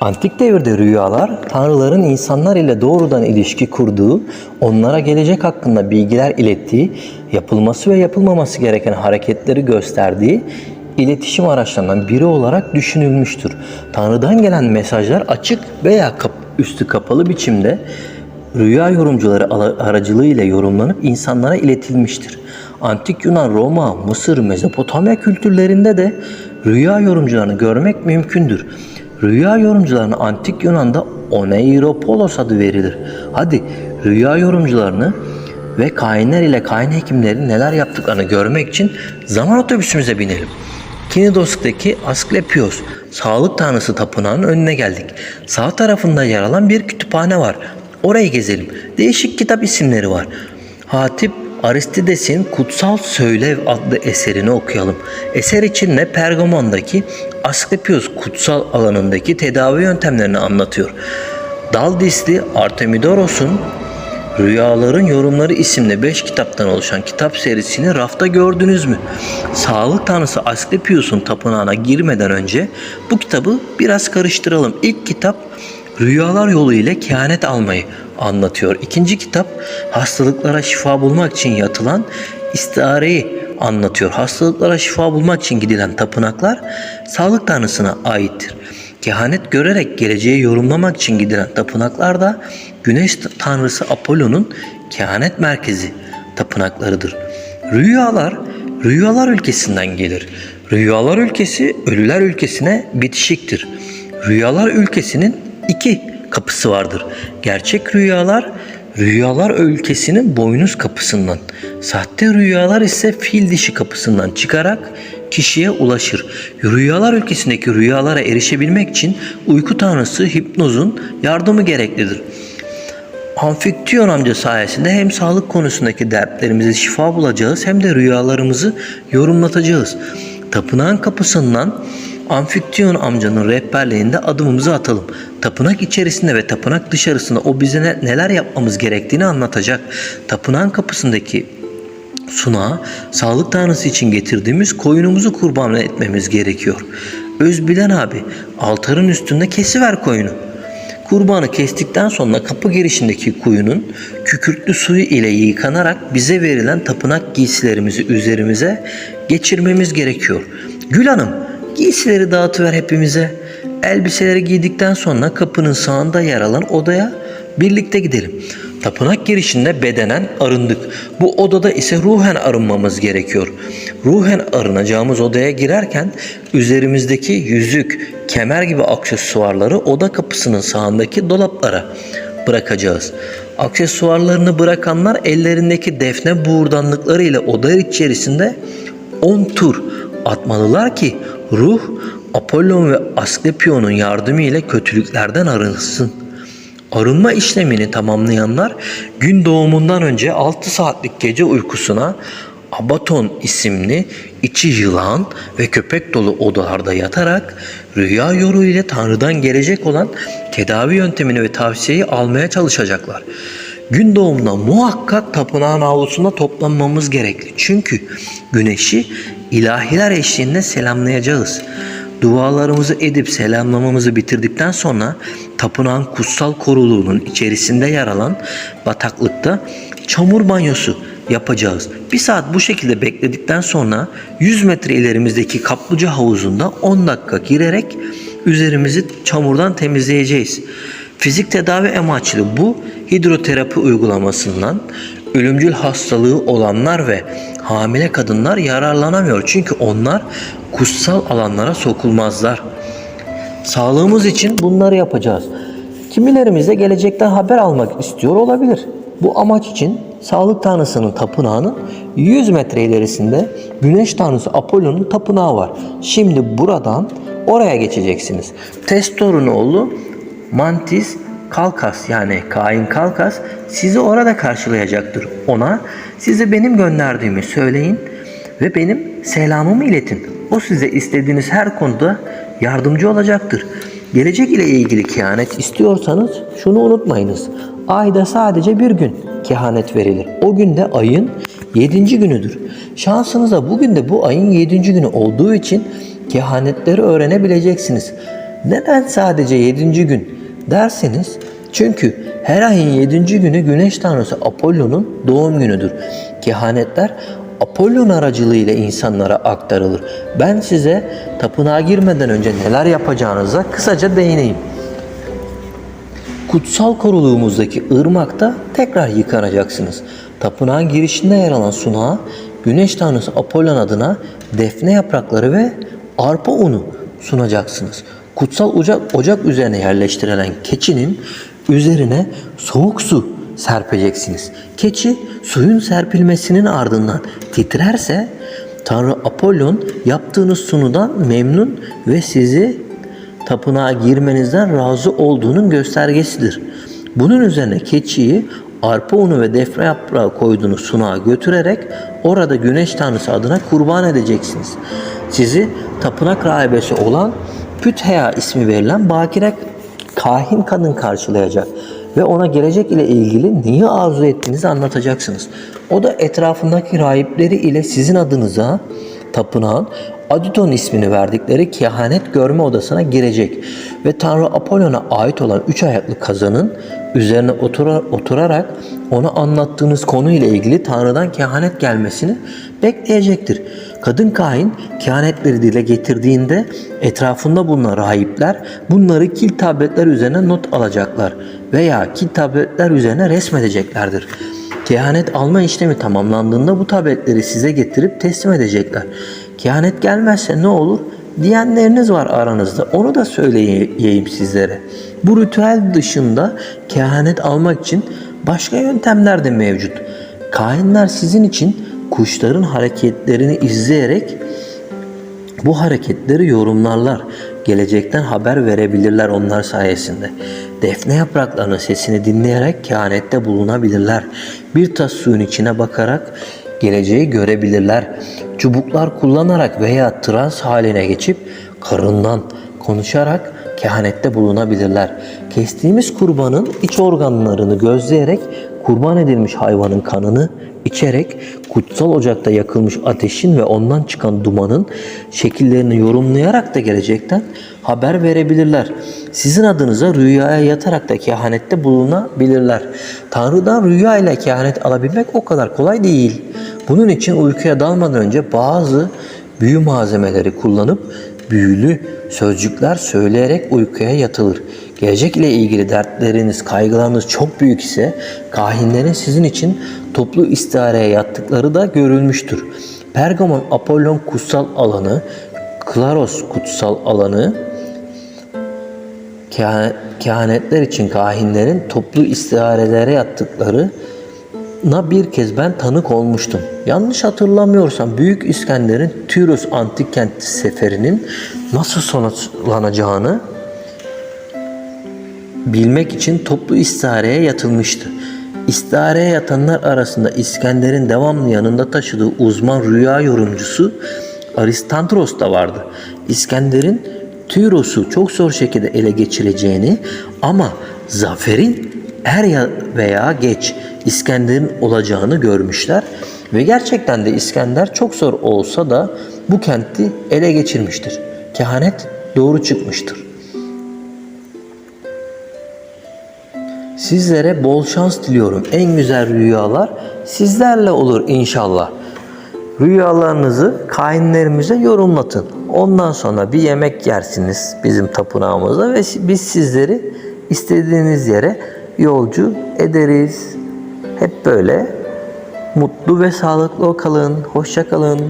Antik devirde rüyalar, tanrıların insanlar ile doğrudan ilişki kurduğu, onlara gelecek hakkında bilgiler ilettiği, yapılması ve yapılmaması gereken hareketleri gösterdiği iletişim araçlarından biri olarak düşünülmüştür. Tanrıdan gelen mesajlar açık veya kap- üstü kapalı biçimde rüya yorumcuları aracılığıyla yorumlanıp insanlara iletilmiştir. Antik Yunan, Roma, Mısır, Mezopotamya kültürlerinde de rüya yorumcularını görmek mümkündür. Rüya yorumcularına antik Yunan'da Oneiropolos adı verilir. Hadi rüya yorumcularını ve kainler ile kain hekimlerin neler yaptıklarını görmek için zaman otobüsümüze binelim. Kinidos'taki Asklepios, sağlık tanrısı tapınağının önüne geldik. Sağ tarafında yer alan bir kütüphane var. Orayı gezelim. Değişik kitap isimleri var. Hatip Aristides'in Kutsal Söylev adlı eserini okuyalım. Eser içinde Pergamon'daki Asklepios kutsal alanındaki tedavi yöntemlerini anlatıyor. Daldisli Artemidoros'un Rüyaların Yorumları isimli 5 kitaptan oluşan kitap serisini rafta gördünüz mü? Sağlık tanrısı Asklepios'un tapınağına girmeden önce bu kitabı biraz karıştıralım. İlk kitap rüyalar yolu ile kehanet almayı anlatıyor. İkinci kitap hastalıklara şifa bulmak için yatılan istiareyi anlatıyor. Hastalıklara şifa bulmak için gidilen tapınaklar sağlık tanrısına aittir. Kehanet görerek geleceği yorumlamak için gidilen tapınaklar da güneş tanrısı Apollo'nun kehanet merkezi tapınaklarıdır. Rüyalar, rüyalar ülkesinden gelir. Rüyalar ülkesi ölüler ülkesine bitişiktir. Rüyalar ülkesinin iki kapısı vardır. Gerçek rüyalar rüyalar ülkesinin boynuz kapısından, sahte rüyalar ise fil dişi kapısından çıkarak kişiye ulaşır. Rüyalar ülkesindeki rüyalara erişebilmek için uyku tanrısı hipnozun yardımı gereklidir. Amfiktiyon amca sayesinde hem sağlık konusundaki dertlerimize şifa bulacağız hem de rüyalarımızı yorumlatacağız. Tapınağın kapısından Amfiktiyon amcanın rehberliğinde adımımızı atalım. Tapınak içerisinde ve tapınak dışarısında o bize ne- neler yapmamız gerektiğini anlatacak. Tapınağın kapısındaki sunağa sağlık tanrısı için getirdiğimiz koyunumuzu kurban etmemiz gerekiyor. Özbilen abi altarın üstünde kesiver koyunu. Kurbanı kestikten sonra kapı girişindeki kuyunun kükürtlü suyu ile yıkanarak bize verilen tapınak giysilerimizi üzerimize geçirmemiz gerekiyor. Gül Hanım giysileri dağıtıver hepimize. Elbiseleri giydikten sonra kapının sağında yer alan odaya birlikte gidelim. Tapınak girişinde bedenen arındık. Bu odada ise ruhen arınmamız gerekiyor. Ruhen arınacağımız odaya girerken üzerimizdeki yüzük, kemer gibi aksesuarları oda kapısının sağındaki dolaplara bırakacağız. Aksesuarlarını bırakanlar ellerindeki defne buğurdanlıkları ile oda içerisinde 10 tur atmalılar ki ruh Apollon ve Asklepion'un yardımı ile kötülüklerden arınsın. Arınma işlemini tamamlayanlar gün doğumundan önce 6 saatlik gece uykusuna Abaton isimli içi yılan ve köpek dolu odalarda yatarak rüya yoru ile Tanrı'dan gelecek olan tedavi yöntemini ve tavsiyeyi almaya çalışacaklar. Gün doğumunda muhakkak tapınağın avlusunda toplanmamız gerekli. Çünkü güneşi ilahiler eşliğinde selamlayacağız. Dualarımızı edip selamlamamızı bitirdikten sonra tapınağın kutsal koruluğunun içerisinde yer alan bataklıkta çamur banyosu yapacağız. Bir saat bu şekilde bekledikten sonra 100 metre ilerimizdeki kaplıca havuzunda 10 dakika girerek üzerimizi çamurdan temizleyeceğiz. Fizik tedavi amaçlı bu hidroterapi uygulamasından ölümcül hastalığı olanlar ve hamile kadınlar yararlanamıyor. Çünkü onlar kutsal alanlara sokulmazlar. Sağlığımız için bunları yapacağız. Kimilerimiz de gelecekten haber almak istiyor olabilir. Bu amaç için sağlık tanrısının tapınağının 100 metre ilerisinde güneş tanrısı Apollon'un tapınağı var. Şimdi buradan oraya geçeceksiniz. Testor'un oğlu Mantis Kalkas yani Kain Kalkas sizi orada karşılayacaktır. Ona size benim gönderdiğimi söyleyin ve benim selamımı iletin. O size istediğiniz her konuda yardımcı olacaktır. Gelecek ile ilgili kehanet istiyorsanız şunu unutmayınız. Ayda sadece bir gün kehanet verilir. O gün de ayın 7. günüdür. Şansınıza bugün de bu ayın 7. günü olduğu için kehanetleri öğrenebileceksiniz. Neden sadece 7. gün derseniz çünkü her ayın 7. günü güneş tanrısı Apollo'nun doğum günüdür. Kehanetler Apollon aracılığıyla insanlara aktarılır. Ben size tapınağa girmeden önce neler yapacağınıza kısaca değineyim. Kutsal koruluğumuzdaki ırmakta tekrar yıkanacaksınız. Tapınağın girişinde yer alan sunağa güneş tanrısı Apollon adına defne yaprakları ve arpa unu sunacaksınız. Kutsal ocak, ocak üzerine yerleştirilen keçinin üzerine soğuk su serpeceksiniz. Keçi suyun serpilmesinin ardından titrerse Tanrı Apollon yaptığınız sunudan memnun ve sizi tapınağa girmenizden razı olduğunun göstergesidir. Bunun üzerine keçiyi arpa unu ve defne yaprağı koyduğunuz sunağa götürerek orada güneş tanrısı adına kurban edeceksiniz. Sizi tapınak rahibesi olan Püthea ismi verilen bakire kahin kadın karşılayacak ve ona gelecek ile ilgili neyi arzu ettiğinizi anlatacaksınız. O da etrafındaki rahipleri ile sizin adınıza tapınağın Adyton ismini verdikleri kehanet görme odasına girecek ve Tanrı Apollon'a ait olan üç ayaklı kazanın üzerine otura- oturarak ona anlattığınız konu ile ilgili Tanrı'dan kehanet gelmesini bekleyecektir. Kadın kahin kehanetleri dile getirdiğinde etrafında bulunan rahipler bunları kil tabletler üzerine not alacaklar veya kil tabletler üzerine resmedeceklerdir. Kehanet alma işlemi tamamlandığında bu tabletleri size getirip teslim edecekler. Kehanet gelmezse ne olur? Diyenleriniz var aranızda. Onu da söyleyeyim sizlere. Bu ritüel dışında kehanet almak için başka yöntemler de mevcut. Kahinler sizin için kuşların hareketlerini izleyerek bu hareketleri yorumlarlar. Gelecekten haber verebilirler onlar sayesinde. Defne yapraklarının sesini dinleyerek kehanette bulunabilirler. Bir tas suyun içine bakarak geleceği görebilirler. Çubuklar kullanarak veya trans haline geçip karından konuşarak kehanette bulunabilirler. Kestiğimiz kurbanın iç organlarını gözleyerek kurban edilmiş hayvanın kanını içerek kutsal ocakta yakılmış ateşin ve ondan çıkan dumanın şekillerini yorumlayarak da gelecekten haber verebilirler. Sizin adınıza rüyaya yatarak da kehanette bulunabilirler. Tanrı'dan rüya ile kehanet alabilmek o kadar kolay değil. Bunun için uykuya dalmadan önce bazı büyü malzemeleri kullanıp büyülü sözcükler söyleyerek uykuya yatılır. Gelecek ile ilgili dertleriniz, kaygılarınız çok büyük ise kahinlerin sizin için toplu istihareye yattıkları da görülmüştür. Pergamon Apollon kutsal alanı, Klaros kutsal alanı, kehan- kehanetler için kahinlerin toplu istiharelere yattıkları na bir kez ben tanık olmuştum. Yanlış hatırlamıyorsam Büyük İskender'in Tyros antik kenti seferinin nasıl sonuçlanacağını bilmek için toplu istihareye yatılmıştı. İstihareye yatanlar arasında İskender'in devamlı yanında taşıdığı uzman rüya yorumcusu Aristandros da vardı. İskender'in Tyros'u çok zor şekilde ele geçireceğini ama zaferin er ya veya geç İskender'in olacağını görmüşler ve gerçekten de İskender çok zor olsa da bu kenti ele geçirmiştir. Kehanet doğru çıkmıştır. Sizlere bol şans diliyorum. En güzel rüyalar sizlerle olur inşallah. Rüyalarınızı kahinlerimize yorumlatın. Ondan sonra bir yemek yersiniz bizim tapınağımızda ve biz sizleri istediğiniz yere yolcu ederiz. Hep böyle mutlu ve sağlıklı kalın. Hoşça kalın.